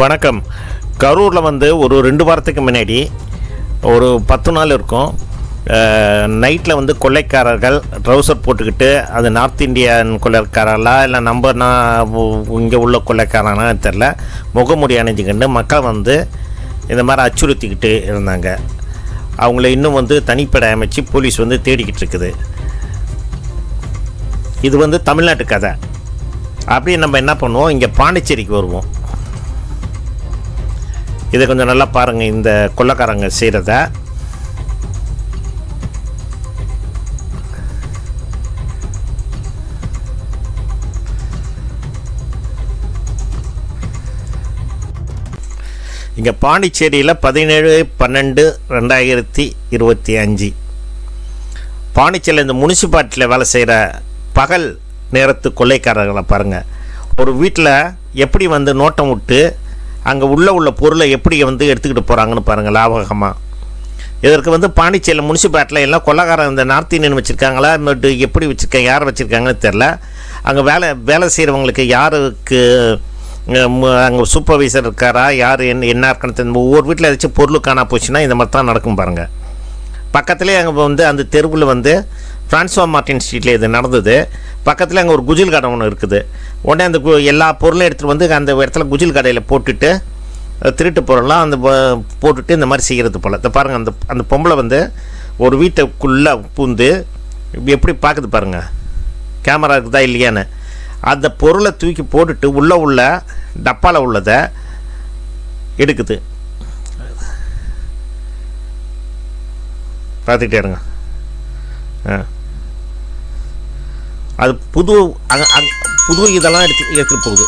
வணக்கம். கரூரில் வந்து ஒரு ரெண்டு வாரத்துக்கு முன்னாடி ஒரு பத்து நாள் இருக்கும். நைட்டில் வந்து கொள்ளைக்காரர்கள் ட்ரௌசர் போட்டுக்கிட்டு அது நார்த் இந்தியன் கொள்ளைக்காரர்களா இல்லை நம்ம நான் இங்கே உள்ள கொள்ளைக்காரனா தெரில. முகமுடி அணிஞ்சுக்கிட்டு மக்கள் வந்து இந்த மாதிரி அச்சுறுத்திக்கிட்டு இருந்தாங்க. அவங்கள இன்னும் வந்து தனிப்படை அமைச்சு போலீஸ் வந்து தேடிக்கிட்டு இருக்குது. இது வந்து தமிழ்நாட்டு கதை. அப்படியே நம்ம என்ன பண்ணுவோம்? இங்கே பாண்டிச்சேரிக்கு வருவோம். இதை கொஞ்சம் நல்லா பாருங்கள் இந்த கொள்ளைக்காரங்க செய்கிறத இங்கே பாண்டிச்சேரியில் பதினேழு பன்னெண்டு ரெண்டாயிரத்தி இருபத்தி அஞ்சு. பாண்டிச்சேரியில் இந்த முனிசிபாலிட்டியில் வேலை செய்கிற பகல் நேரத்து கொள்ளைக்காரர்களை பாருங்கள் ஒரு வீட்டில் எப்படி வந்து நோட்டம் விட்டு அங்கே உள்ள உள்ள பொருளை எப்படி வந்து எடுத்துக்கிட்டு போகிறாங்கன்னு பாருங்கள் லாபகமாக இதற்கு வந்து பாண்டிச்சேரியில் முனிசிபாலிட்டியில் எல்லாம் கொள்ளக்காரன் இந்த நார்த் இந்தியன் வச்சுருக்காங்களா? இன்னொரு எப்படி வச்சுருக்காங்க யார் வச்சுருக்காங்கன்னு தெரில அங்கே வேலை வேலை செய்கிறவங்களுக்கு யாருக்கு அங்கே சூப்பர்வைசர் இருக்காரா? யார் என்ன என்ன இருக்குன்னு தெரியும்? ஒவ்வொரு வீட்டில் ஏதாச்சும் பொருள் காணா போச்சுன்னா இந்த மாதிரி தான் நடக்கும் பாருங்கள் பக்கத்துலேயே அங்கே வந்து அந்த தெருவில் வந்து ஃப்ரான்ஸ்வா மார்டின் ஸ்ட்ரீட்டில் இது நடந்தது. பக்கத்தில் அங்கே ஒரு குஜில் கடை ஒன்று இருக்குது. உடனே அந்த கு- எல்லா பொருளும் எடுத்துகிட்டு வந்து அந்த இடத்துல குஜில் கடையில் போட்டுட்டு திருட்டு பொருள்லாம் அந்த போட்டுட்டு இந்த மாதிரி செய்கிறது போல். இந்த பாருங்கள் அந்த அந்த பொம்பளை வந்து ஒரு வீட்டுக்குள்ளே பூந்து எப்படி பார்க்குது பாருங்கள் கேமரா இருக்குதா இல்லையான்னு. அந்த பொருளை தூக்கி போட்டுட்டு உள்ளே உள்ள டப்பாவில் உள்ளதை எடுக்குது. பார்த்துக்கிட்டே இருங்க. ஆ. அது புது அங்க- புது இதெல்லாம் எடுத்து எடுத்துகிட்டு போகுது.